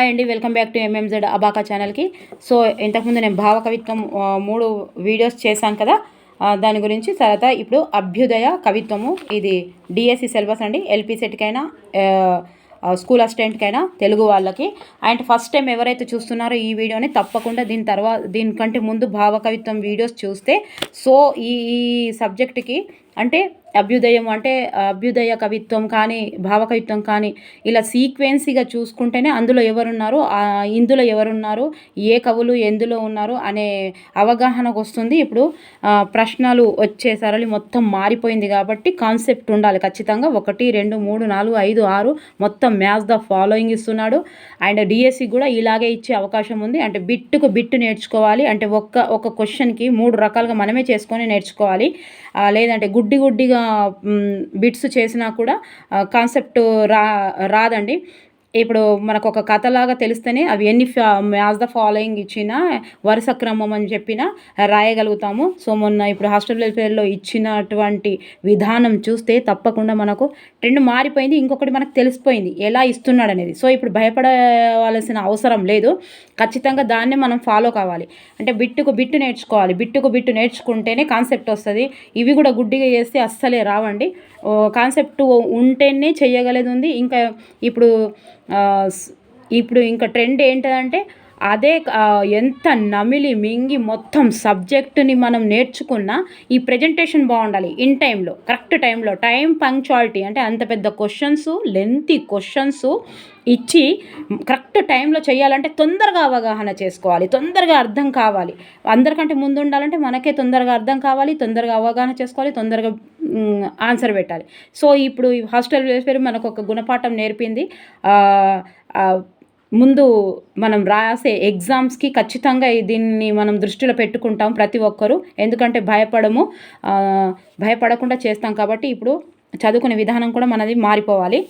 Hi అండి welcome back to ఎంఎంజెడ్ అబాకా ఛానల్కి. సో ఇంతకుముందు నేను భావకవిత్వం మూడు వీడియోస్ చేశాను కదా దాని గురించి తర్వాత ఇప్పుడు అభ్యుదయ కవిత్వము. ఇది డిఎస్సి సిలబస్ అండి ఎల్పి సెట్కైనా స్కూల్ అసిస్టెంట్కైనా తెలుగు వాళ్ళకి. అండ్ ఫస్ట్ టైం ఎవరైతే చూస్తున్నారో ఈ వీడియోని తప్పకుండా దీని తర్వాత దీనికంటే ముందు భావకవిత్వం వీడియోస్ చూస్తే సో ఈ ఈ సబ్జెక్ట్కి అంటే అభ్యుదయం అంటే అభ్యుదయ కవిత్వం కానీ భావకవిత్వం కానీ ఇలా సీక్వెన్సీగా చూసుకుంటేనే అందులో ఎవరున్నారు ఇందులో ఎవరున్నారు ఏ కవులు ఎందులో ఉన్నారు అనే అవగాహనకు వస్తుంది. ఇప్పుడు ప్రశ్నలు వచ్చే సరళి మొత్తం మారిపోయింది కాబట్టి కాన్సెప్ట్ ఉండాలి ఖచ్చితంగా. ఒకటి రెండు మూడు నాలుగు ఐదు ఆరు మొత్తం మ్యాథ్స్ ద ఫాలోయింగ్ ఇస్తున్నాడు. అండ్ డిఎస్సి కూడా ఇలాగే ఇచ్చే అవకాశం ఉంది. అంటే బిట్టుకు బిట్టు నేర్చుకోవాలి. అంటే ఒక్క ఒక క్వశ్చన్కి మూడు రకాలుగా మనమే చేసుకొని నేర్చుకోవాలి. లేదంటే గుడ్డి గుడ్డిగా బిట్స్ చేసినా కూడా కాన్సెప్ట్ రా రాదండి. ఇప్పుడు మనకు ఒక కథలాగా తెలిస్తేనే అవి ఎన్ని మ్యాథ్స్ ద ఫాలోయింగ్ ఇచ్చినా వరుస క్రమం అని చెప్పినా రాయగలుగుతాము. సో మొన్న ఇప్పుడు హాస్టల్ వెల్ఫేర్లో ఇచ్చినటువంటి విధానం చూస్తే తప్పకుండా మనకు ట్రెండ్ మారిపోయింది ఇంకొకటి మనకు తెలిసిపోయింది ఎలా ఇస్తున్నాడు అనేది. సో ఇప్పుడు భయపడవలసిన అవసరం లేదు. ఖచ్చితంగా దాన్నే మనం ఫాలో కావాలి. అంటే బిట్టుకు బిట్టు నేర్చుకోవాలి. బిట్టుకు బిట్టు నేర్చుకుంటేనే కాన్సెప్ట్ వస్తుంది. ఇవి కూడా గుడ్డిగా చేస్తే అస్సలే రావండి. కాన్సెప్ట్ ఉంటేనే చేయగలేదు ఉంది ఇంకా ఇప్పుడు ఇప్పుడు ఇంకా ట్రెండ్ ఏంటంటే అదే ఎంత నమిలి మింగి మొత్తం సబ్జెక్టుని మనం నేర్చుకున్నా ఈ ప్రజెంటేషన్ బాగుండాలి ఇన్ టైంలో కరెక్ట్ టైంలో టైం పంక్చువాలిటీ అంటే అంత పెద్ద క్వశ్చన్స్ లెంతీ క్వశ్చన్స్ ఇచ్చి కరెక్ట్ టైంలో చేయాలంటే తొందరగా అవగాహన చేసుకోవాలి తొందరగా అర్థం కావాలి. అందరికంటే ముందు ఉండాలంటే మనకే తొందరగా అర్థం కావాలి తొందరగా అవగాహన చేసుకోవాలి తొందరగా ఆన్సర్ పెట్టాలి. సో ఇప్పుడు హాస్టల్ వెల్ఫేర్ మనకు ఒక గుణపాఠం నేర్పింది. ముందు మనం రాసే ఎగ్జామ్స్కి ఖచ్చితంగా దీన్ని మనం దృష్టిలో పెట్టుకుంటాం ప్రతి ఒక్కరూ. ఎందుకంటే భయపడము భయపడకుండా చేస్తాం కాబట్టి ఇప్పుడు చదువుకునే విధానం కూడా మనది మారిపోవాలి.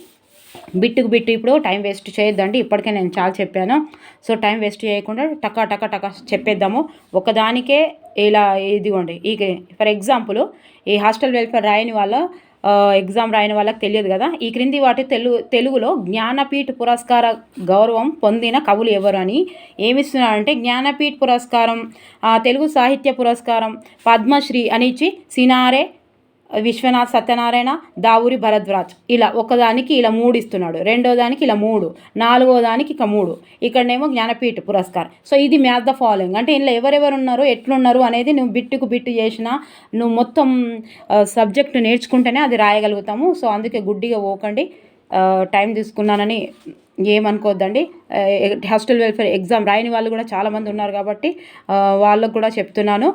బిట్టుకు బిట్టు ఇప్పుడు టైం వేస్ట్ చేయొద్దండి. ఇప్పటికే నేను చాలా చెప్పాను. సో టైం వేస్ట్ చేయకుండా టకా టకా టకా చెప్పేద్దాము. ఒకదానికే ఇలా ఇదిగోండి ఈ ఫర్ ఎగ్జాంపుల్ ఈ హాస్టల్ వెల్ఫేర్ రాయని వాళ్ళ ఎగ్జామ్ రాయని వాళ్ళకి తెలియదు కదా. ఈ క్రింది వాటి తెలుగు తెలుగులో జ్ఞానపీఠ పురస్కార గౌరవం పొందిన కవులు ఎవరు అని ఏమిస్తున్నారంటే జ్ఞానపీఠ పురస్కారం తెలుగు సాహిత్య పురస్కారం పద్మశ్రీ అని ఇచ్చి సినారే విశ్వనాథ్ సత్యనారాయణ దావురి భరద్వాజ్. ఇలా ఒకదానికి ఇలా మూడు ఇస్తున్నాడు. రెండో దానికి ఇలా మూడు. నాలుగో దానికి ఇక మూడు. ఇక్కడనేమో జ్ఞానపీఠ పురస్కారం. సో ఇది మ్యాథ్ ద ఫాలోయింగ్. అంటే ఇందులో ఎవరెవరు ఉన్నారు ఎట్లున్నారు అనేది నువ్వు బిట్టుకు బిట్టు చేసినా నువ్వు మొత్తం సబ్జెక్ట్ నేర్చుకుంటేనే అది రాయగలుగుతాము. సో అందుకే గుడ్డిగా పోకండి. టైం తీసుకున్నానని ఏమనుకోవద్దండి హాస్టల్ వెల్ఫేర్ ఎగ్జామ్ రాయని వాళ్ళు కూడా చాలామంది ఉన్నారు కాబట్టి వాళ్ళకు కూడా చెప్తున్నాను.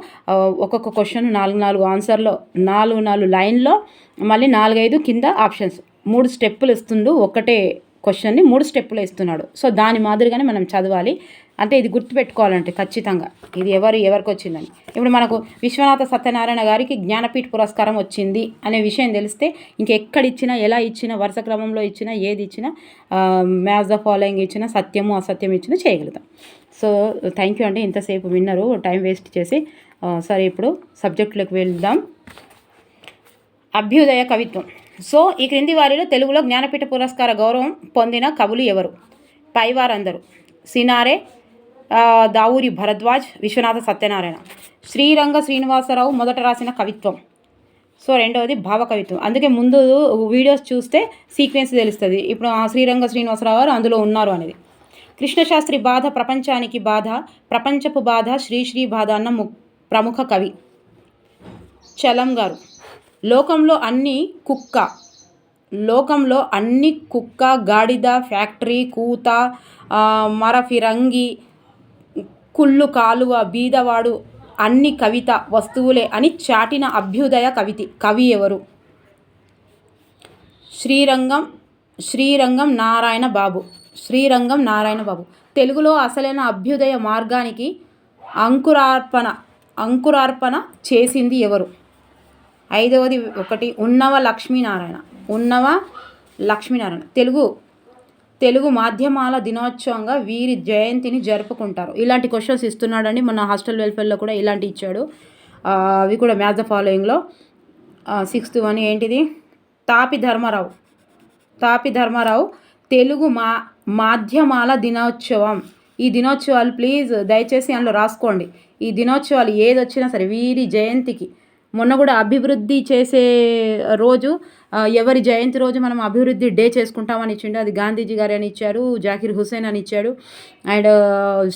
ఒక్కొక్క క్వశ్చన్ నాలుగు నాలుగు ఆన్సర్లో నాలుగు నాలుగు లైన్లో మళ్ళీ నాలుగైదు కింద ఆప్షన్స్. మూడు స్టెప్పులు ఇస్తుండు ఒకటే క్వశ్చన్ని మూడు స్టెప్పులు ఇస్తున్నాడు. సో దాని మాదిరిగానే మనం చదవాలి. అంటే ఇది గుర్తుపెట్టుకోవాలంటే ఖచ్చితంగా. ఇది ఎవరు ఎవరికి వచ్చిందని. ఇప్పుడు మనకు విశ్వనాథ సత్యనారాయణ గారికి జ్ఞానపీఠ పురస్కారం వచ్చింది అనే విషయం తెలిస్తే ఇంకెక్కడ ఇచ్చినా ఎలా ఇచ్చినా వరుస క్రమంలో ఇచ్చినా ఏది ఇచ్చినా మ్యాథ్స్ ద ఫాలోయింగ్ ఇచ్చినా సత్యము అసత్యం ఇచ్చినా చేయగలుగుతాం. సో థ్యాంక్ యూ అండి. ఇంతసేపు విన్నరు. టైం వేస్ట్ చేసి సరే ఇప్పుడు సబ్జెక్టులకు వెళ్దాం. అభ్యుదయ కవిత్వం. సో ఈ క్రింది వారిలో తెలుగులో జ్ఞానపీఠ పురస్కార గౌరవం పొందిన కవులు ఎవరు? పైవారందరూ. సినారే దావూరి భరద్వాజ్ విశ్వనాథ సత్యనారాయణ. శ్రీరంగ శ్రీనివాసరావు మొదట రాసిన కవిత్వం. సో రెండవది భావ కవిత్వం. అందుకే ముందు వీడియోస్ చూస్తే సీక్వెన్స్ తెలుస్తుంది. ఇప్పుడు ఆ శ్రీరంగ శ్రీనివాసరావు గారు అందులో ఉన్నారు అనేది. కృష్ణశాస్త్రి బాధ ప్రపంచానికి బాధ ప్రపంచపు బాధ శ్రీశ్రీ బాధ అన్న ము ప్రముఖ కవి. చలం గారు. లోకంలో అన్ని కుక్క. లోకంలో అన్ని కుక్క గాడిద ఫ్యాక్టరీ కూత మరఫిరంగి కుళ్ళు కాలువ బీదవాడు అన్ని కవిత వస్తువులే అని చాటిన అభ్యుదయ కవితి. కవి ఎవరు? శ్రీరంగం శ్రీరంగం నారాయణ బాబు. శ్రీరంగం నారాయణ బాబు. తెలుగులో అసలైన అభ్యుదయ మార్గానికి అంకురార్పణ అంకురార్పణ చేసింది ఎవరు? ఐదవది ఒకటి ఉన్నవ లక్ష్మీనారాయణ. ఉన్నవ లక్ష్మీనారాయణ. తెలుగు తెలుగు మాధ్యమాల దినోత్సవంగా వీరి జయంతిని జరుపుకుంటారు. ఇలాంటి క్వశ్చన్స్ ఇస్తున్నాడండి. మన హాస్టల్ వెల్ఫేర్లో కూడా ఇలాంటి ఇచ్చాడు. అవి కూడా మ్యాథ్ ద ఫాలోయింగ్లో. సిక్స్త్ వన్ ఏంటిది? తాపి ధర్మారావు. తాపి ధర్మారావు తెలుగు మా మాధ్యమాల దినోత్సవం. ఈ దినోత్సవాలు ప్లీజ్ దయచేసి అందులో రాసుకోండి. ఈ దినోత్సవాలు ఏది వచ్చినా సరే వీరి జయంతికి మొన్న కూడా అభివృద్ధి చేసే రోజు ఎవరి జయంతి రోజు మనం అభివృద్ధి డే చేసుకుంటామని ఇచ్చిండు. అది గాంధీజీ గారు అని ఇచ్చారు జాకిర్ హుసేన్ అని ఇచ్చాడు అండ్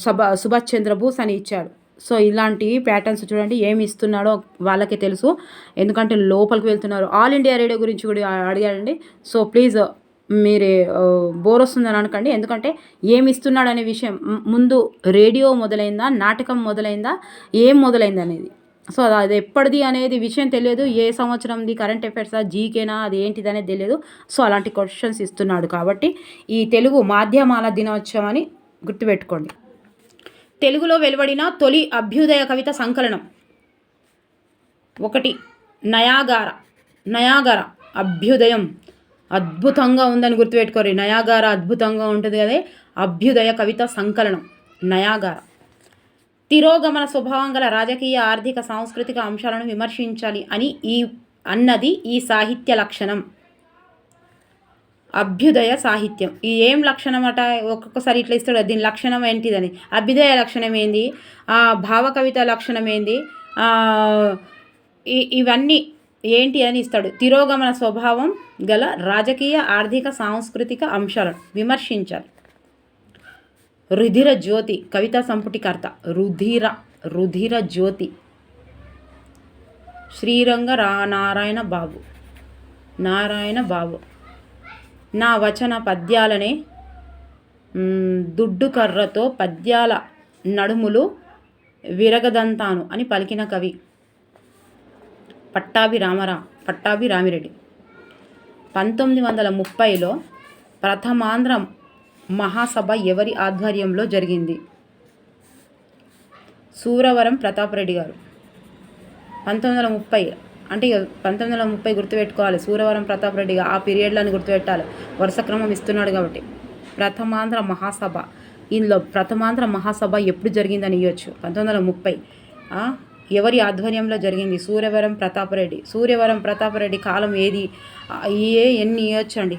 సభా సుభాష్ చంద్రబోస్ అని ఇచ్చాడు. సో ఇలాంటి ప్యాటర్న్స్ చూడండి ఏమి ఇస్తున్నాడో వాళ్ళకే తెలుసు. ఎందుకంటే లోపలికి వెళ్తున్నారు. ఆల్ ఇండియా రేడియో గురించి కూడా అడిగాడండి. సో ప్లీజ్ మీరే బోర్ వస్తుందని అనకండి. ఎందుకంటే ఏమి ఇస్తున్నాడు అనే విషయం ముందు రేడియో మొదలైందా నాటకం మొదలైందా ఏం మొదలైంది అనేది సో అది అది ఎప్పటిది అనేది విషయం తెలియదు. ఏ సంవత్సరంది కరెంట్ అఫైర్సా జీకేనా అది ఏంటిది అనేది తెలియదు. సో అలాంటి క్వశ్చన్స్ ఇస్తున్నాడు కాబట్టి ఈ తెలుగు మాధ్యమాల దినోత్సవం అని గుర్తుపెట్టుకోండి. తెలుగులో వెలువడిన తొలి అభ్యుదయ కవిత సంకలనం. ఒకటి నయాగార. నయాగార అభ్యుదయం. అద్భుతంగా ఉందని గుర్తుపెట్టుకోరు నయాగార అద్భుతంగా ఉంటుంది కదే. అభ్యుదయ కవిత సంకలనం. నయాగార. తిరోగమన స్వభావం గల రాజకీయ ఆర్థిక సాంస్కృతిక అంశాలను విమర్శించాలి అని ఈ అన్నది ఈ సాహిత్య లక్షణం. అభ్యుదయ సాహిత్యం. ఈ ఏం లక్షణం అట ఒక్కొక్కసారి ఇట్లా ఇస్తాడు దీని లక్షణం ఏంటిదని. అభ్యుదయ లక్షణం ఏంది? ఆ, లక్షణం ఏంది? ఇవన్నీ ఏంటి అని ఇస్తాడు. తిరోగమన స్వభావం గల రాజకీయ ఆర్థిక సాంస్కృతిక అంశాలను విమర్శించాలి. రుధిర జ్యోతి కవితా సంపుటికర్త. రుధిర రుధిర జ్యోతి. శ్రీరంగ రా నారాయణ బాబు. నారాయణ బాబు. నా వచన పద్యాలనే దుడ్డుకర్రతో దుడ్డు కర్రతో పద్యాల నడుములు విరగదంతాను అని పలికిన కవి. పట్టాభి రామరా పట్టాభి రామిరెడ్డి. పంతొమ్మిది వందల ముప్పైలో ప్రథమాంధ్ర మహాసభ ఎవరి ఆధ్వర్యంలో జరిగింది? సూరవరం ప్రతాపరెడ్డి గారు. పంతొమ్మిది వందల ముప్పై అంటే పంతొమ్మిది వందల ముప్పై గుర్తుపెట్టుకోవాలి. సూరవరం ప్రతాపరెడ్డి గారు ఆ పీరియడ్లను గుర్తుపెట్టాలి. వరుస క్రమం ఇస్తున్నాడు కాబట్టి. ప్రథమాంధ్ర మహాసభ. ఇందులో ప్రథమాంధ్ర మహాసభ ఎప్పుడు జరిగిందని ఇవ్వచ్చు పంతొమ్మిది వందల ముప్పై. ఎవరి ఆధ్వర్యంలో జరిగింది? సూర్యవరం ప్రతాపరెడ్డి సూర్యవరం ప్రతాపరెడ్డి కాలం ఏది? ఏ ఎన్ని ఇవ్వచ్చండి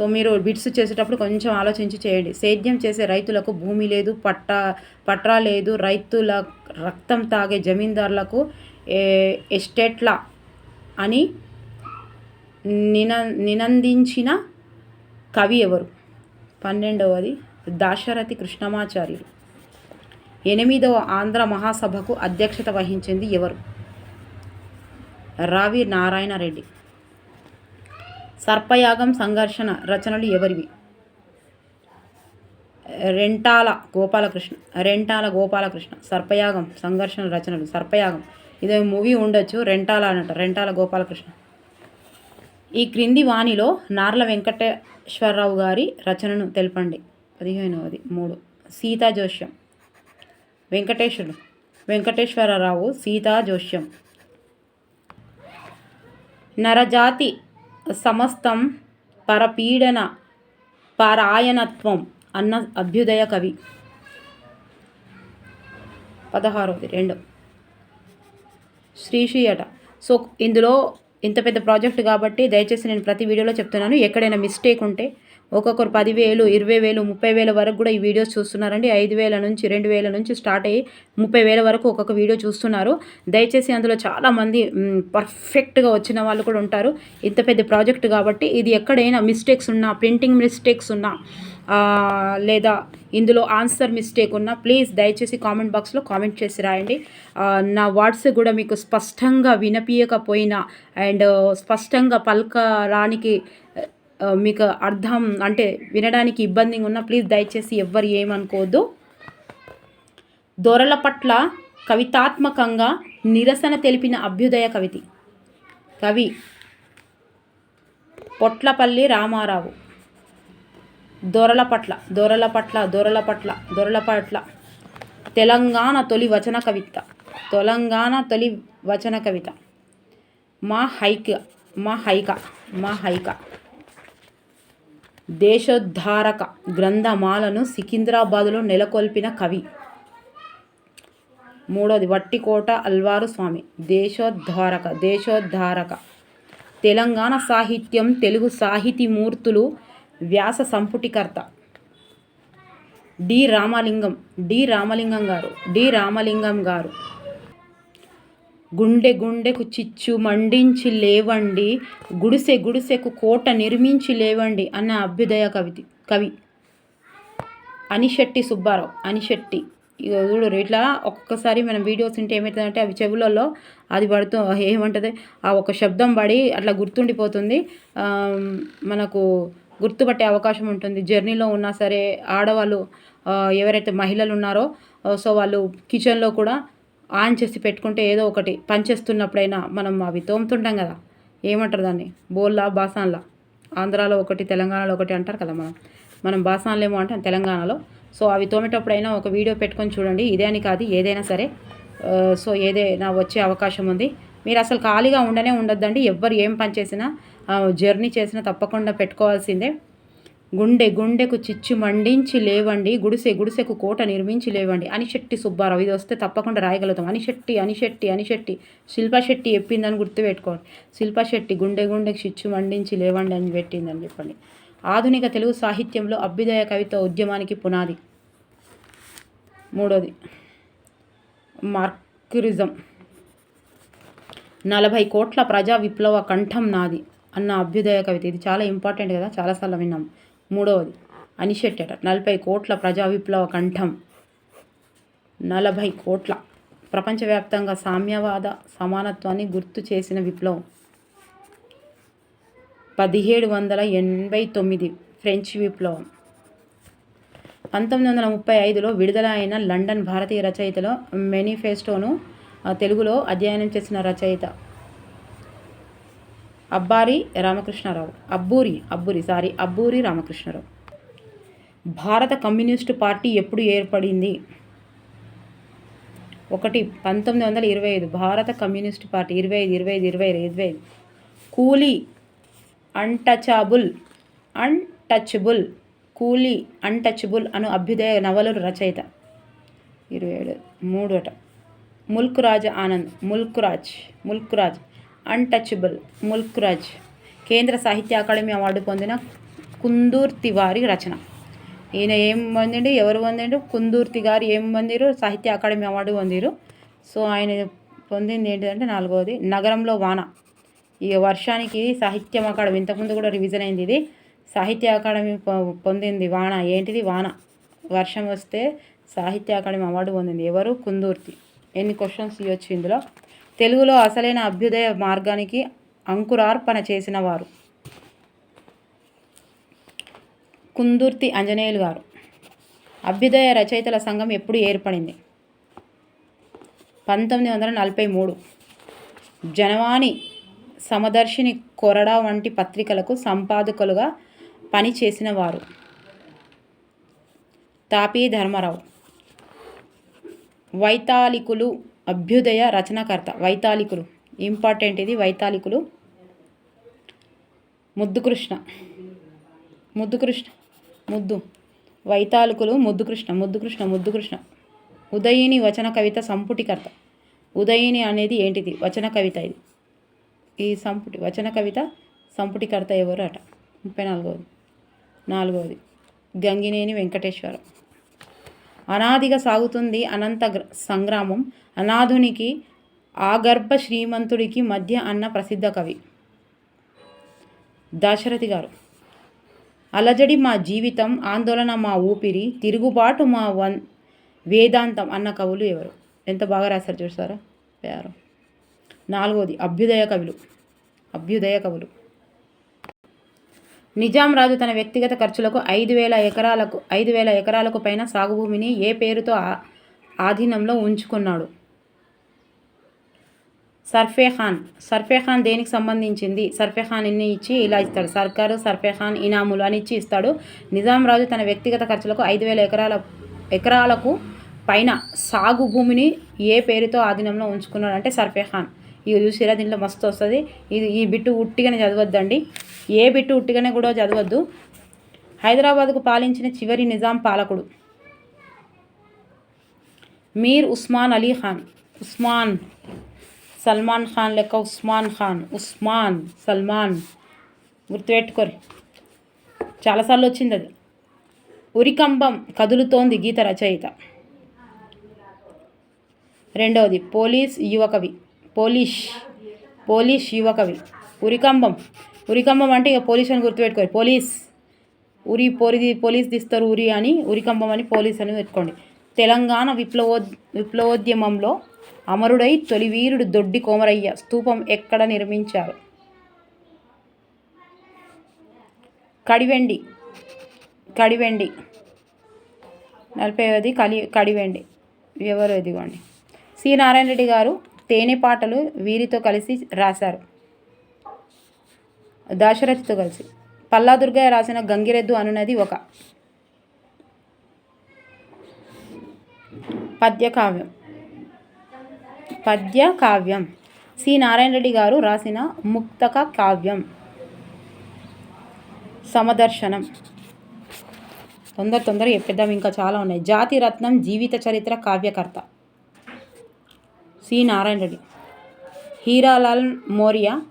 సో మీరు బిట్స్ చేసేటప్పుడు కొంచెం ఆలోచించి చేయండి. సేద్యం చేసే రైతులకు భూమి లేదు పట్టా పట్రా లేదు రైతుల రక్తం తాగే జమీందారులకు ఎస్టేట్ల అని నిన నినందించిన కవి ఎవరు? పన్నెండవది దాశరథి కృష్ణమాచార్యులు. ఎనిమిదవ ఆంధ్ర మహాసభకు అధ్యక్షత వహించింది ఎవరు? రావి నారాయణ రెడ్డి. సర్పయాగం సంఘర్షణ రచనలు ఎవరివి? రెంటాల గోపాలకృష్ణ రెంటాల గోపాలకృష్ణ సర్పయాగం సంఘర్షణ రచనలు సర్పయాగం. ఇదే మూవీ ఉండొచ్చు రెంటాల అనట రెంటాల గోపాలకృష్ణ. ఈ క్రింది వాణిలో నార్ల వెంకటేశ్వరరావు గారి రచనను తెలపండి. పదిహేనవది మూడు. సీతా జోష్యం. వెంకటేశ్వరుడు వెంకటేశ్వరరావు సీతా జోష్యం. నరజాతి సమస్తం పరపీడన పారాయణత్వం అన్న అభ్యుదయ కవి. పదహారవది రెండు. శ్రీశ్రీ సో ఇందులో ఇంత పెద్ద ప్రాజెక్ట్ కాబట్టి దయచేసి నేను ప్రతి వీడియోలో చెప్తున్నాను. ఎక్కడైనా మిస్టేక్ ఉంటే ఒక్కొక్కరు పదివేలు ఇరవై వేలు ముప్పై వేల వరకు కూడా ఈ వీడియోస్ చూస్తున్నారండి. ఐదు వేల నుంచి రెండు వేల నుంచి స్టార్ట్ అయ్యి ముప్పై వేల వరకు ఒక్కొక్క వీడియో చూస్తున్నారు. దయచేసి అందులో చాలామంది పర్ఫెక్ట్గా వచ్చిన వాళ్ళు కూడా ఉంటారు. ఇంత పెద్ద ప్రాజెక్ట్ కాబట్టి ఇది ఎక్కడైనా మిస్టేక్స్ ఉన్నా ప్రింటింగ్ మిస్టేక్స్ ఉన్నా లేదా ఇందులో ఆన్సర్ మిస్టేక్ ఉన్నా ప్లీజ్ దయచేసి కామెంట్ బాక్స్లో కామెంట్ చేసి రాయండి. నా వర్డ్స్ కూడా మీకు స్పష్టంగా వినపీయకపోయినా అండ్ స్పష్టంగా పలక రానికి మీకు అర్థం అంటే వినడానికి ఇబ్బందిగా ఉన్నా ప్లీజ్ దయచేసి ఎవ్వరు ఏమనుకోవద్దు. దొరల పట్ల కవితాత్మకంగా నిరసన తెలిపిన అభ్యుదయ కవితి. కవి పొట్లపల్లి రామారావు. దొరల పట్ల దొరల పట్ల దొరల పట్ల దొరల పట్ల. తెలంగాణ తొలి వచన కవిత. తెలంగాణ తొలి వచన కవిత. మా హైక మా హైక మా హైక. దేశోద్ధారక గ్రంథమాలను సికింద్రాబాదులో నెలకొల్పిన కవి. మూడోది వట్టికోట అల్వారు స్వామి. దేశోద్ధారక దేశోద్ధారక. తెలంగాణ సాహిత్యం తెలుగు సాహితీ మూర్తులు వ్యాస సంపుటికర్త. D Ramalingam D Ramalingam garu D Ramalingam గారు. గుండె గుండెకు చిచ్చు మండించి లేవండి గుడిసె గుడిసెకు కోట నిర్మించి లేవండి అన్న అభ్యుదయ కవితి కవి అనిశెట్టి సుబ్బారావు అనిశెట్టి. చూడు ఇట్లా ఒక్కొక్కసారి మనం వీడియోస్ ఉంటే ఏమవుతుందంటే అవి చెవులలో అది పడుతూ ఏమంటుంది? ఆ ఒక శబ్దం పడి అట్లా గుర్తుండిపోతుంది. మనకు గుర్తుపట్టే అవకాశం ఉంటుంది. జర్నీలో ఉన్నా సరే ఆడవాళ్ళు ఎవరైతే మహిళలు ఉన్నారో సో వాళ్ళు కిచెన్లో కూడా ఆన్ చేసి పెట్టుకుంటే ఏదో ఒకటి పనిచేస్తున్నప్పుడైనా మనం అవి తోముతుంటాం కదా. ఏమంటారు దాన్ని? బోల్లా బాసాన్లా. ఆంధ్రాలో ఒకటి తెలంగాణలో ఒకటి అంటారు కదా మనం. మనం బాసాన్లేమో అంటే తెలంగాణలో. సో అవి తోమేటప్పుడైనా ఒక వీడియో పెట్టుకొని చూడండి. ఇదే అని కాదు ఏదైనా సరే. సో ఏదైనా వచ్చే అవకాశం ఉంది. మీరు అసలు ఖాళీగా ఉండనే ఉండొద్దండి. ఎవ్వరు ఏం పని చేసినా జర్నీ చేసినా తప్పకుండా పెట్టుకోవాల్సిందే. గుండె గుండెకు చిచ్చు మండించి లేవండి గుడిసె గుడిసెకు కోట నిర్మించి లేవండి. అనిశెట్టి సుబ్బారావు ఇది వస్తే తప్పకుండా రాయగలుగుతాం. అనిశెట్టి అనిశెట్టి అనిశెట్టి. శిల్పశెట్టి చెప్పిందని గుర్తుపెట్టుకోండి. శిల్పశెట్టి గుండె గుండెకు చిచ్చు మండించి లేవండి అని పెట్టిందని చెప్పండి. ఆధునిక తెలుగు సాహిత్యంలో అభ్యుదయ కవిత ఉద్యమానికి పునాది. మూడోది మార్క్యురిజం నలభై కోట్ల ప్రజా విప్లవ కంఠం నాది అన్న అభ్యుదయ కవిత. ఇది చాలా ఇంపార్టెంట్ కదా చాలాసార్లు విన్నాం. మూడవది. అనిశెట్టట నలభై కోట్ల ప్రజా విప్లవ కంఠం. నలభై కోట్ల. ప్రపంచవ్యాప్తంగా సామ్యవాద సమానత్వాన్ని గుర్తు చేసిన విప్లవం. పదిహేడు వందల ఎనభై తొమ్మిది ఫ్రెంచ్ విప్లవం. పంతొమ్మిది వందల ముప్పై ఐదులో విడుదల అయిన లండన్ భారతీయ రచయితలో మేనిఫెస్టోను తెలుగులో అధ్యయనం చేసిన రచయిత Abbari Ramakrishnarao. Abburi Abburi sorry Abburi Ramakrishnarao. Bharata communist party ఎప్పుడు ఏర్పడింది? ఒకటి పంతొమ్మిది వందల ఇరవై ఐదు. భారత కమ్యూనిస్ట్ పార్టీ ఇరవై ఐదు ఇరవై ఐదు ఇరవై ఐదు ఇరవై ఐదు. Coolie untouchable untouchable Coolie untouchable అను అభ్యుదయ నవలు రచయిత. ఇరవై ఏడు మూడు అట ముల్క్ రాజ్ ఆనంద్ ముల్క్ రాజ్ ముల్క్ రాజ్ అన్టచబుల్ ముల్క్ రాజ్ కేంద్ర సాహిత్య అకాడమీ అవార్డు పొందిన కుందూర్తి వారి రచన. ఈయన ఏం పొందిండు? ఎవరు పొందిండు? కుందూర్తి గారు ఏం పొందిరు? సాహిత్య అకాడమీ అవార్డు పొందిరు. సో ఆయన పొందింది ఏంటిదంటే నాలుగవది నగరంలో వాన. ఈ వర్షానికి సాహిత్యం అకాడమీ ఇంతకుముందు కూడా రివిజన్ అయింది ఇది. సాహిత్య అకాడమీ పొందింది వాన. ఏంటిది? వాన. వర్షం వస్తే సాహిత్య అకాడమీ అవార్డు పొందింది. ఎవరు? కుందూర్తి ఎన్ని క్వశ్చన్స్ ఇవ్వచ్చు ఇందులో? తెలుగులో అసలైన అభ్యుదయ మార్గానికి అంకురార్పణ చేసిన వారు. కుందుర్తి అంజనేయులు గారు. అభ్యుదయ రచయితల సంఘం ఎప్పుడు ఏర్పడింది. పంతొమ్మిది వందల నలభై మూడు. జనవాణి సమదర్శిని కొరడా వంటి పత్రికలకు సంపాదకులుగా పనిచేసిన వారు. తాపీ ధర్మారావు. వైతాళికులు అభ్యుదయ రచనకర్త వైతాళికులు. ఇంపార్టెంట్ ఇది వైతాళికులు. ముద్దుకృష్ణ. ముద్దుకృష్ణ. ముద్దు. వైతాళికులు ముద్దుకృష్ణ ముద్దుకృష్ణ ముద్దుకృష్ణ. ఉదయిని వచన కవిత సంపుటికర్త. ఉదయిని అనేది ఏంటిది? వచన కవిత ఇది. ఈ సంపుటి వచన కవిత సంపుటికర్త ఎవరు అట? ముప్పై నాలుగవది. నాలుగవది. గంగినేని వెంకటేశ్వరం. అనాదిగా సాగుతుంది అనంత సంగ్రామం. అనాథునికి ఆగర్భ శ్రీమంతుడికి మధ్య అన్న ప్రసిద్ధ కవి. దాశరథి గారు. అలజడి మా జీవితం ఆందోళన మా ఊపిరి తిరుగుబాటు మా వన్ వేదాంతం అన్న కవులు ఎవరు? ఎంత బాగా రాశారు చూసారా? పేరు నాలుగోది అభ్యుదయ కవులు. అభ్యుదయ కవులు. నిజాం రాజు తన వ్యక్తిగత ఖర్చులకు ఐదు వేల ఎకరాలకు ఐదు వేల ఎకరాలకు పైన సాగు భూమిని ఏ పేరుతో ఆధీనంలో ఉంచుకున్నాడు? సర్ఫేఖాన్. సర్ఫేఖాన్ దేనికి సంబంధించింది? సర్ఫేఖాన్ ఇన్ని ఇచ్చి ఇలా ఇస్తాడు? సర్కారు సర్ఫేఖాన్ ఇనాములు అని ఇచ్చి ఇస్తాడు. నిజాం రాజు తన వ్యక్తిగత ఖర్చులకు ఐదు వేల ఎకరాల ఎకరాలకు పైన సాగు భూమిని ఏ పేరుతో ఆధీనంలో ఉంచుకున్నాడు అంటే సర్ఫేఖాన్. ఇక చూసిరా దీంట్లో మస్తు వస్తుంది. ఇది ఈ బిట్టు ఉట్టిగానే చదవద్దండి. ఏ బిట్టు ఉట్టిగానే కూడా చదవద్దు. హైదరాబాద్కు పాలించిన చివరి నిజాం పాలకుడు మీర్ ఉస్మాన్ అలీ ఖాన్. ఉస్మాన్ సల్మాన్ ఖాన్ లెక్క ఉస్మాన్ ఖాన్. ఉస్మాన్ సల్మాన్. గుర్తుపెట్టుకోరు. చాలాసార్లు వచ్చింది అది. ఉరికంబం కదులుతోంది గీత రచయిత. రెండవది పోలీస్ యువకవి. పోలీష్ పోలీష్ యువకవి. ఉరికంబం. ఉరికంబం అంటే ఇక పోలీస్ అని గుర్తుపెట్టుకోవాలి పోలీస్. ఉరి పోరిది పోలీస్ తీస్తారు ఉరి అని ఉరికంబం అని పోలీస్ అని పెట్టుకోండి. తెలంగాణ విప్లవో విప్లవోద్యమంలో అమరుడై తొలి వీరుడు దొడ్డి కోమరయ్య స్తూపం ఎక్కడ నిర్మించారు? కడివెండి. కడివెండి. నలభైవది కలి కడివెండి. ఎవరు ఇదిగోండి సి. నారాయణ రెడ్డి గారు తేనె పాటలు వీరితో కలిసి రాశారు. దాశరథితో కలిసి. పల్లాదుర్గయ్య రాసిన గంగిరెద్దు అనునది ఒక పద్య కావ్యం పద్య కావ్యం సి. నారాయణ రెడ్డి గారు రాసిన ముక్తక కావ్యం. సమదర్శనం. తొందర తొందర చెప్పేద్దాం. ఇంకా చాలా ఉన్నాయి. జాతి రత్నం జీవిత చరిత్ర కావ్యకర్త. సి. నారాయణ రెడ్డి. హీరాలాల్ మోరియా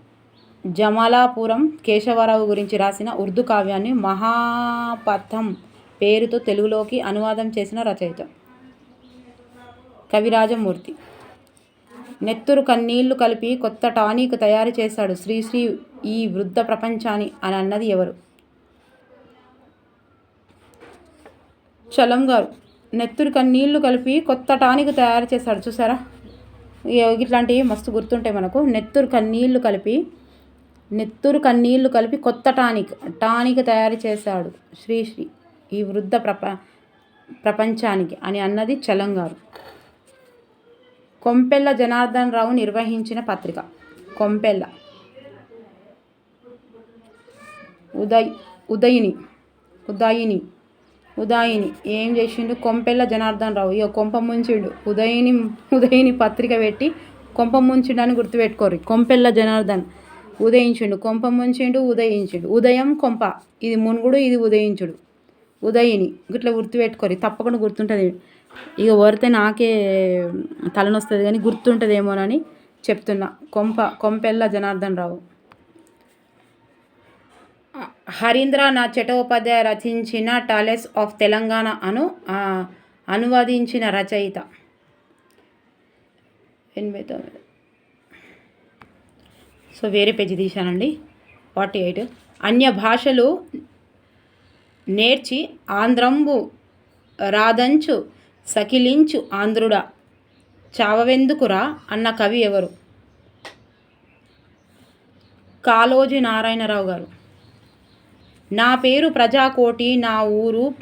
జమాలాపురం కేశవరావు గురించి రాసిన ఉర్దూ కావ్యాన్ని మహాపథం పేరుతో తెలుగులోకి అనువాదం చేసిన రచయిత. కవిరాజమూర్తి. నెత్తురు కన్నీళ్ళు కలిపి కొత్త టానిక్ తయారు చేశాడు శ్రీశ్రీ ఈ వృద్ధ ప్రపంచాన్ని అని అన్నది ఎవరు? చలం గారు నెత్తురు కన్నీళ్ళు కలిపి కొత్త టానిక్ తయారు చేశాడు. చూసారా ఇట్లాంటివి మస్తు గుర్తుంటాయి మనకు. నెత్తురు కన్నీళ్ళు కలిపి నెత్తురు కన్నీళ్ళు కలిపి కొత్త టానిక్ టానిక్ తయారు చేశాడు శ్రీశ్రీ ఈ వృద్ధ ప్రప ప్రపంచానికి అని అన్నది చలంగారు. కొంపెల్ల జనార్దన్ రావు నిర్వహించిన పత్రిక కొంపెల్ల. ఉదయ్ ఉదయిని ఉదయిని. ఉదయిని. ఏం చేసిండు? కొంపెల్ల జనార్దన్ రావు. ఇక కొంప ముంచిండు. ఉదయిని ఉదయిని పత్రిక పెట్టి కొంప ముంచిండు అని గుర్తుపెట్టుకోరు కొంపెల్ల జనార్దన్ ఉదయించిండు. కొంప ముంచిండు ఉదయించిండు. ఉదయం కొంప. ఇది మునుగుడు ఇది ఉదయించుడు. ఉదయిని. ఇట్లా గుర్తుపెట్టుకోరు తప్పకుండా గుర్తుంటుంది. ఇక వరితే నాకే తలనొస్తుంది కానీ గుర్తుంటుందేమోనని చెప్తున్నా. కొంప కొంపెల్ల జనార్దన్ రావు. హరీంద్రనాథ్ చటోపాధ్యాయ రచించిన టాలెస్ ఆఫ్ తెలంగాణ అను అనువదించిన రచయిత. ఎనభై తొమ్మిది. సో వేరే పేజీ తీశానండి. Forty eight. అన్య భాషలు నేర్చి ఆంధ్రంబు రాదంచు సకిలించు ఆంధ్రుడా. చావవెందుకురా అన్న కవి ఎవరు? కాలోజీ నారాయణరావు గారు. నా పేరు ప్రజాకోటి నా ఊరు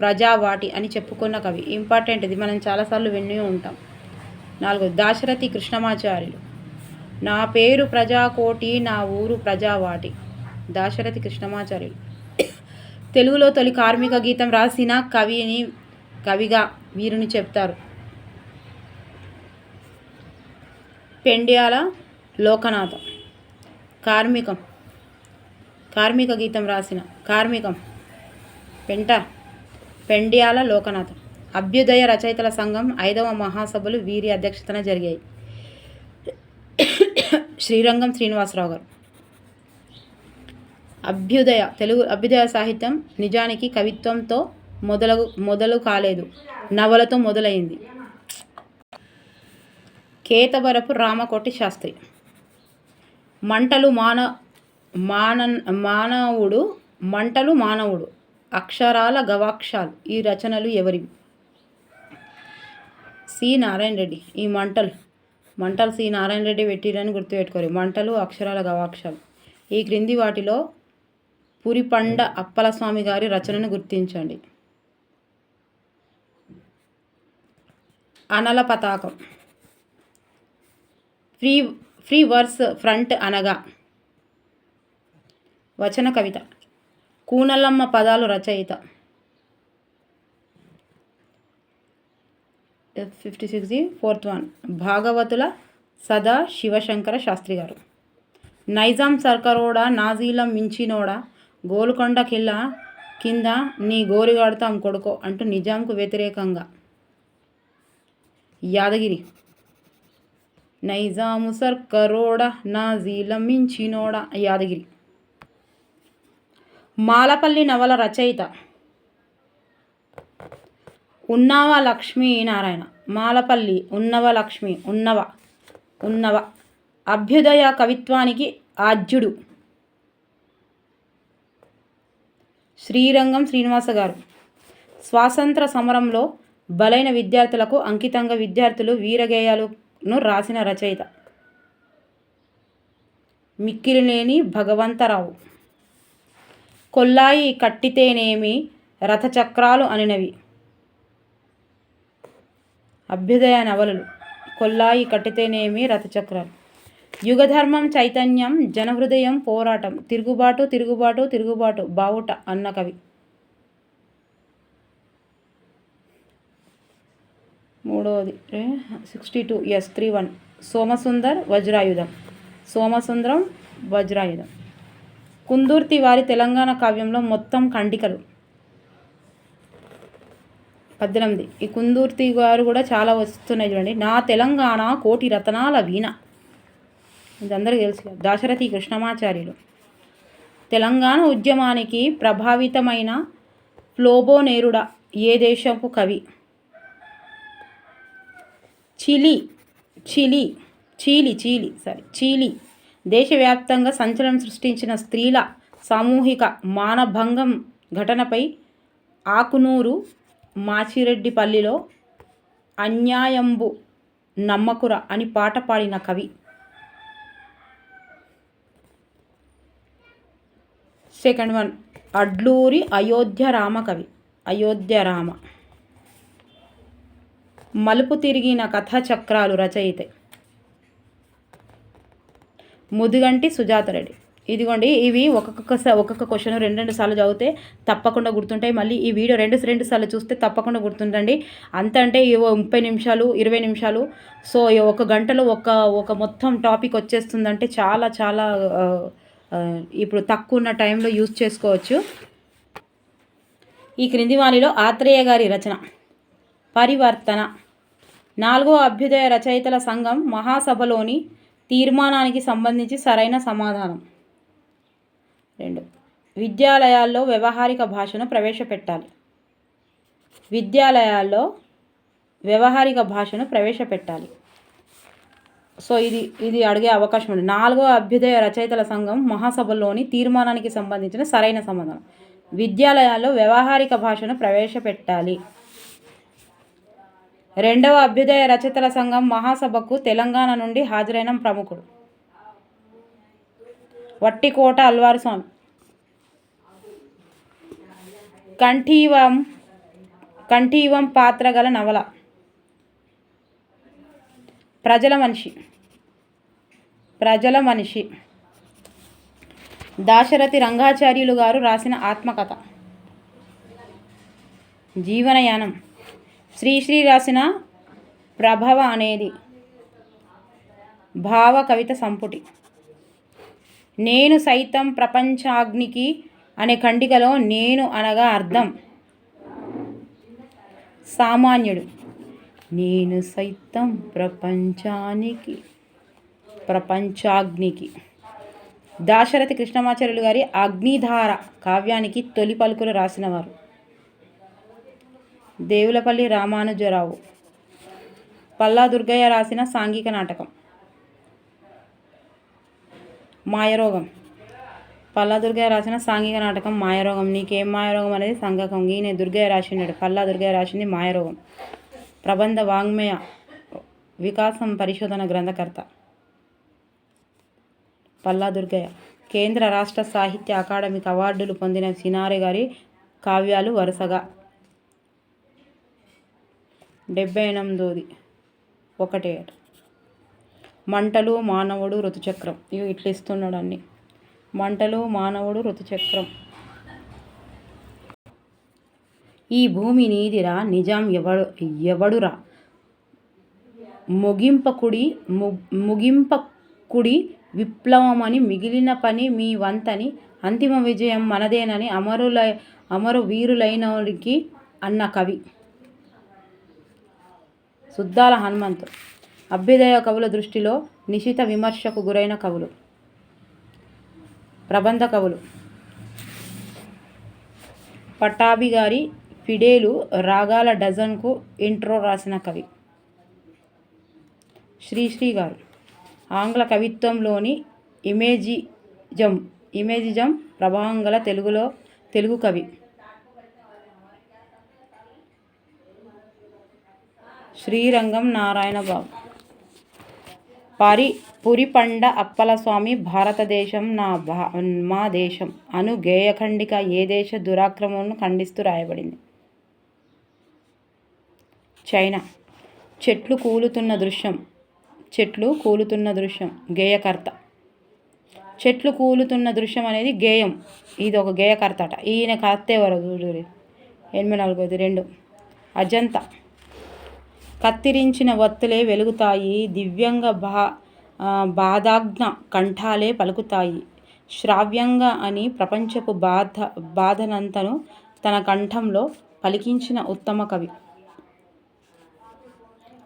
ప్రజావాటి అని చెప్పుకున్న కవి. ఇంపార్టెంట్ ఇది. మనం చాలాసార్లు విని ఉంటాం. నాలుగు దాశరథి కృష్ణమాచార్యులు. నా పేరు ప్రజాకోటి నా ఊరు ప్రజావాటి దాశరథి కృష్ణమాచార్యులు. తెలుగులో తొలి కార్మిక గీతం రాసిన కవిని కవిగా వీరుని చెప్తారు. పెండ్యాల లోకనాథం. కార్మికం. కార్మిక గీతం రాసిన కార్మికం పెంట పెండ్యాల లోకనాథం. అభ్యుదయ రచయితల సంఘం ఐదవ మహాసభలు వీరి అధ్యక్షతన జరిగాయి. శ్రీరంగం శ్రీనివాసరావు గారు అభ్యుదయ తెలుగు అభ్యుదయ సాహిత్యం నిజానికి కవిత్వంతో మొదలు మొదలు కాలేదు. నవలతో మొదలైంది. కేతవరపు రామకోటి శాస్త్రి. మంటలు మాన మాన మానవుడు మంటలు మానవుడు అక్షరాల గవాక్షాలు. ఈ రచనలు ఎవరివి సి. నారాయణ రెడ్డి. ఈ మంటలు. మంటలు సి. నారాయణ రెడ్డి పెట్టిరని గుర్తుపెట్టుకోరు. మంటలు అక్షరాల గవాక్షాలు. ఈ క్రింది వాటిలో పురిపండ అప్పలస్వామి గారి రచనను గుర్తించండి. అనల పతాకం. ఫ్రీ ఫ్రీ వర్స్ ఫ్రంట్ అనగా వచన కవిత. కూనలమ్మ పదాలు రచయిత. Fifty six fourth one Bhagavatula Sada Shivashankara Shastri గారు. నైజాం సర్కారోడా నాజీల మించినోడా గోల్కొండ కిల్ల కింద నీ గోరిగాడతాం కొడుకో అంటూ నిజాంకు వ్యతిరేకంగా. యాదగిరి. నైజాము సర్కరోడా నాజీల మించినోడా యాదగిరి. మాలపల్లి నవల రచయిత. ఉన్నవ లక్ష్మీనారాయణ మాలపల్లి ఉన్నవ లక్ష్మి ఉన్నవ ఉన్నవ. అభ్యుదయ కవిత్వానికి ఆద్యుడు. శ్రీరంగం శ్రీనివాస గారు. స్వాతంత్ర సమరంలో బలైన విద్యార్థులకు అంకితంగా విద్యార్థులు వీరగేయాలను రాసిన రచయిత. మిక్కిలిలేని భగవంతరావు. కొల్లాయి కట్టితేనేమి రథచక్రాలు అనినవి. అభ్యుదయ నవలలు. కొల్లాయి కట్టితేనేమి రథచక్రాలు. యుగధర్మం చైతన్యం జనహృదయం పోరాటం. తిరుగుబాటు తిరుగుబాటు తిరుగుబాటు. బావుట అన్న కవి. మూడవది sixty two. S three one. Somasundar Vajrayudham. Somasundaram Vajrayudham. Kundurthi వారి తెలంగాణ కావ్యంలో మొత్తం కండికలు పద్దెనిమిది. ఈ కుందుర్తి గారు కూడా చాలా వస్తున్నాయి చూడండి. నా తెలంగాణ కోటి రతనాల వీణ. ఇది అందరికీ తెలుసు దాశరథి కృష్ణమాచార్యులు. తెలంగాణ ఉద్యమానికి ప్రభావితమైన ఫ్లోబోనేరుడ ఏ దేశపు కవి? Chile. Chile. Chile Chile. Sorry. Chile. దేశవ్యాప్తంగా సంచలనం సృష్టించిన స్త్రీల సామూహిక మానభంగం ఘటనపై ఆకునూరు మాచిరెడ్డిపల్లిలో అన్యాయంబు నమ్మకుర అని పాట పాడిన కవి. Second one. అడ్లూరి అయోధ్య రామ కవి. అయోధ్య రామ. మలుపు తిరిగిన కథా చక్రాలు రచయితే. ముదుగంటి సుజాత రెడ్డి. ఇదిగోండి ఇవి ఒక్కొక్క ఒక్కొక్క క్వశ్చన్ రెండు రెండు సార్లు చదివితే తప్పకుండా గుర్తుంటాయి. మళ్ళీ ఈ వీడియో రెండు రెండు సార్లు చూస్తే తప్పకుండా గుర్తుంటండి అంత అంటే ముప్పై నిమిషాలు ఇరవై నిమిషాలు. సో ఒక గంటలో ఒక ఒక మొత్తం టాపిక్ వచ్చేస్తుందంటే చాలా చాలా ఇప్పుడు తక్కువ ఉన్న టైంలో యూజ్ చేసుకోవచ్చు. ఈ క్రింది వాణిలో ఆత్రేయ గారి రచన. పరివర్తన. నాలుగో అభ్యుదయ రచయితల సంఘం మహాసభలోని తీర్మానానికి సంబంధించి సరైన సమాధానం. రెండు. విద్యాలయాల్లో వ్యవహారిక భాషను ప్రవేశపెట్టాలి. విద్యాలయాల్లో వ్యవహారిక భాషను ప్రవేశపెట్టాలి. సో ఇది ఇది అడిగే అవకాశం ఉంది. నాలుగో అభ్యుదయ రచయితల సంఘం మహాసభలోని తీర్మానానికి సంబంధించిన సరైన సమాధానం. విద్యాలయాల్లో వ్యవహారిక భాషను ప్రవేశపెట్టాలి. రెండవ అభ్యుదయ రచయితల సంఘం మహాసభకు తెలంగాణ నుండి హాజరైన ప్రముఖుడు. వట్టికోట అల్వారు స్వామి. కంఠీవం కంఠీవం పాత్ర గల నవల. ప్రజల మనిషి. ప్రజల మనిషి. దాశరథి రంగాచార్యులు గారు రాసిన ఆత్మకథ. జీవనయానం. శ్రీశ్రీ రాసిన ప్రభవ అనేది భావ కవిత సంపుటి. నేను సైతం ప్రపంచాగ్నికి అనే ఖండికలో నేను అనగా అర్థం సామాన్యుడు. నేను సైతం ప్రపంచానికి ప్రపంచాగ్నికి. దాశరథి కృష్ణమాచార్యులు గారి అగ్నిధార కావ్యానికి తొలి పలుకులు రాసినవారు. దేవులపల్లి రామానుజరావు. పల్లా దుర్గయ్య రాసిన సాంఘిక నాటకం. మాయరోగం. పల్లా దుర్గయ్య రాసిన సాంఘిక నాటకం మాయరోగం. నీకేం మాయరోగం అనేది సంఘకం. ఈయన దుర్గయ్య రాసినాడు పల్లా దుర్గయ్య రాసింది మాయరోగం. ప్రబంధ వాంగ్మయ వికాసం పరిశోధన గ్రంథకర్త. పల్లా దుర్గయ్య కేంద్ర రాష్ట్ర సాహిత్య అకాడమిక్ అవార్డులు పొందిన సినారి గారి కావ్యాలు వరుసగా డెబ్బై ఎనిమిదోది ఒకటే. మంటలు మానవుడు ఋతుచక్రం. ఇవి ఇట్లా ఇస్తున్నాడు అన్ని. మంటలు మానవుడు ఋతుచక్రం. ఈ భూమి నీదిరా నిజాం ఎవడు ఎవడురా? ముగింపకుడి ముగింపకుడి విప్లవమని మిగిలిన పని మీ వంతని అంతిమ విజయం మనదేనని అమరుల అమరు వీరులైనకి అన్న కవి. సుద్దాల హనుమంతు. అభ్యుదయ కవుల దృష్టిలో నిశిత విమర్శకు గురైన కవులు. ప్రబంధ కవులు. పటాభి గారి ఫిడేలు రాగాల డజన్కు ఇంట్రో రాసిన కవి. శ్రీశ్రీ గారు. ఆంగ్ల కవిత్వంలోని ఇమేజిజం ఇమేజిజం ప్రభావం గల తెలుగులో తెలుగు కవి. శ్రీరంగం నారాయణ బాబు పరి పురిపండ అప్పలస్వామి భారతదేశం నా భా మా దేశం. అను గేయఖండిక ఏ దేశ దురాక్రమణను ఖండిస్తూ రాయబడింది. చైనా. చెట్లు కూలుతున్న దృశ్యం. చెట్లు కూలుతున్న దృశ్యం. గేయకర్త. చెట్లు కూలుతున్న దృశ్యం అనేది గేయం. ఇది ఒక గేయకర్త అట ఈయన కర్త ఎవరు చూడు. ఎనిమిది నాలుగోది రెండు. అజంతా. కత్తిరించిన వత్తులే వెలుగుతాయి దివ్యంగా బా బాధాజ్ఞ కంఠాలే పలుకుతాయి. శ్రావ్యంగా అని ప్రపంచపు బాధ బాధనంతను తన కంఠంలో పలికించిన ఉత్తమ కవి.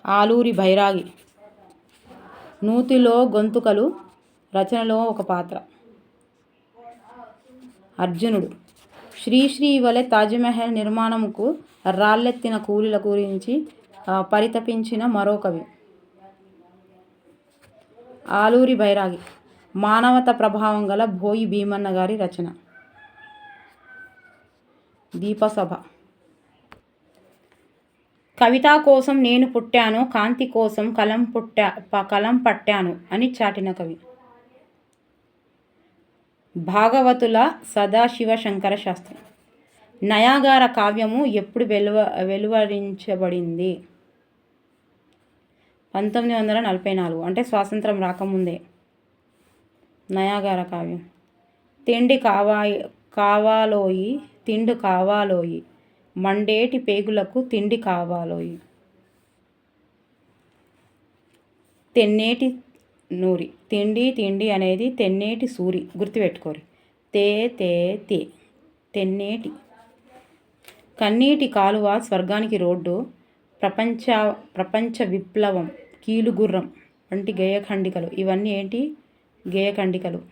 ఆలూరి భైరాగి. నూతిలో గొంతుకలు రచనలో ఒక పాత్ర. అర్జునుడు. శ్రీశ్రీ వలె తాజ్మహల్ నిర్మాణముకు రాళ్ళెత్తిన కూలీల గురించి పరితపించిన మరో కవి. ఆలూరి బైరాగి. మానవత ప్రభావం గల భోయి భీమన్న గారి రచన. దీపసభ. కవిత కోసం నేను పుట్టాను కాంతి కోసం కలం పుట్టా కలం పట్టాను అని చాటిన కవి. భాగవతుల సదాశివ శంకర శాస్త్రి. నయాగార కావ్యము ఎప్పుడు వెలువ వెలువరించబడింది? పంతొమ్మిది వందల నలభై నాలుగు అంటే స్వాతంత్రం రాకముందే. నయాగార కావ్యం. తిండి కావా కావాలోయి తిండి కావాలోయి మండేటి పేగులకు తిండి కావాలోయి. తెన్నేటి నూరి. తిండి తిండి అనేది తెన్నేటి సూరి. గుర్తుపెట్టుకోరి. తే తే తే. తెన్నేటి. కన్నీటి కాలువ స్వర్గానికి రోడ్డు. ప్రపంచ ప్రపంచ విప్లవం. కీలుగుర్రం వంటి గేయఖండికలు. ఇవన్నీ ఏంటి? గేయఖండికలు.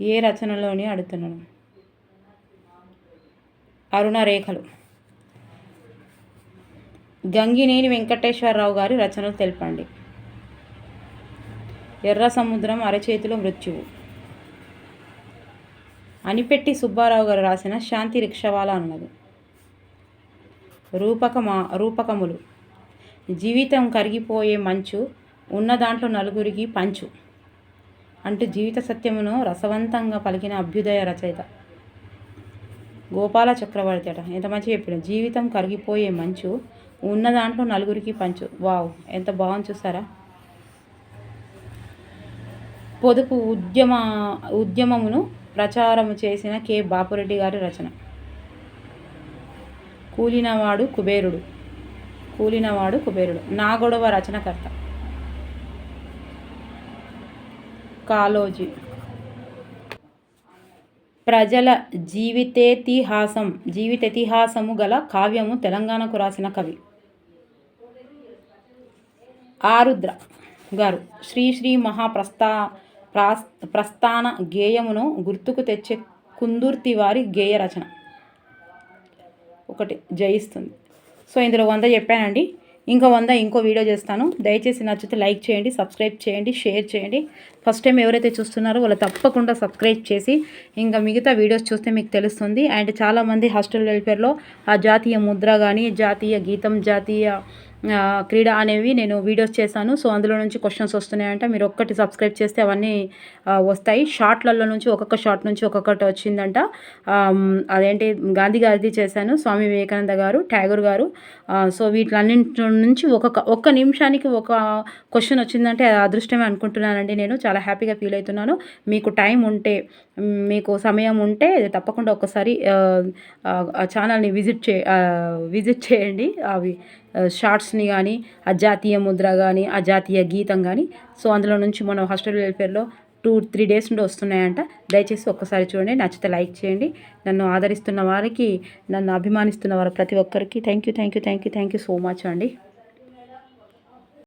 ఏ రచనలోని అడుగుతున్నాను? అరుణరేఖలు. గంగినేని వెంకటేశ్వరరావు గారి రచనలు తెలపండి. ఎర్ర సముద్రం అరచేతిలో మృత్యువు. అనిపెట్టి సుబ్బారావు గారు రాసిన శాంతి రిక్షవాల అన్నది. రూపకమా రూపకములు. జీవితం కరిగిపోయే మంచు ఉన్న దాంట్లో నలుగురికి పంచు. అంటూ జీవిత సత్యమును రసవంతంగా పలికిన అభ్యుదయ రచయిత. గోపాల చక్రవర్తి అట. ఎంత మంచి చెప్పిన. జీవితం కరిగిపోయే మంచు ఉన్న దాంట్లో నలుగురికి పంచు. వావ్ ఎంత బాగుంది చూసారా? పొదుపు ఉద్యమ ఉద్యమమును ప్రచారము చేసిన కె. బాపురెడ్డి గారి రచన. కూలినవాడు కుబేరుడు. కూలినవాడు కుబేరుడు. నా గొడవ రచనకర్త. కాలోజీ. ప్రజల జీవితేతిహాసం జీవితేతిహాసము గల కావ్యము తెలంగాణకు రాసిన కవి. ఆరుద్ర గారు శ్రీ శ్రీ మహాప్రస్థా ప్రస్థాన గేయమును గుర్తుకు తెచ్చే కుందుర్తి వారి గేయ రచన. ఒకటి జయిస్తుంది. సో ఇందులో వంద చెప్పానండి. ఇంకా వంద ఇంకో వీడియో చేస్తాను. దయచేసి నచ్చితే లైక్ చేయండి సబ్స్క్రైబ్ చేయండి షేర్ చేయండి. ఫస్ట్ టైం ఎవరైతే చూస్తున్నారో వాళ్ళు తప్పకుండా సబ్స్క్రైబ్ చేసి ఇంకా మిగతా వీడియోస్ చూస్తే మీకు తెలుస్తుంది. అండ్ చాలామంది హాస్టల్ వెల్ఫేర్లో ఆ జాతీయ ముద్ర కానీ జాతీయ గీతం జాతీయ క్రీడ అనేవి నేను వీడియోస్ చేశాను. సో అందులో నుంచి క్వశ్చన్స్ వస్తున్నాయంట. మీరు ఒక్కటి సబ్స్క్రైబ్ చేస్తే అవన్నీ వస్తాయి. షార్ట్లలో నుంచి ఒక్కొక్క షార్ట్ నుంచి ఒక్కొక్కటి వచ్చిందంట. అదేంటి గాంధీ గారిది చేశాను. స్వామి వివేకానంద గారు ట్యాగూర్ గారు. సో వీటిలన్నింటి నుంచి ఒక్కొక్క ఒక్క నిమిషానికి ఒక క్వశ్చన్ వచ్చిందంటే అదృష్టమే అనుకుంటున్నానండి నేను. చాలా హ్యాపీగా ఫీల్ అవుతున్నాను. మీకు టైం ఉంటే మీకు సమయం ఉంటే తప్పకుండా ఒకసారి ఛానల్ని విజిట్ చే విజిట్ చేయండి. అవి షార్ట్స్ని కానీ అజాతీయ ముద్ర కానీ అజాతీయ గీతం కానీ సో అందులో నుంచి మనం హాస్టల్ వెల్ఫేర్లో టూ త్రీ డేస్ నుండి వస్తున్నాయంట. దయచేసి ఒక్కసారి చూడండి. నచ్చితే లైక్ చేయండి. నన్ను ఆదరిస్తున్న వారికి నన్ను అభిమానిస్తున్న వారు ప్రతి ఒక్కరికి thank you thank you thank you thank you so much అండి.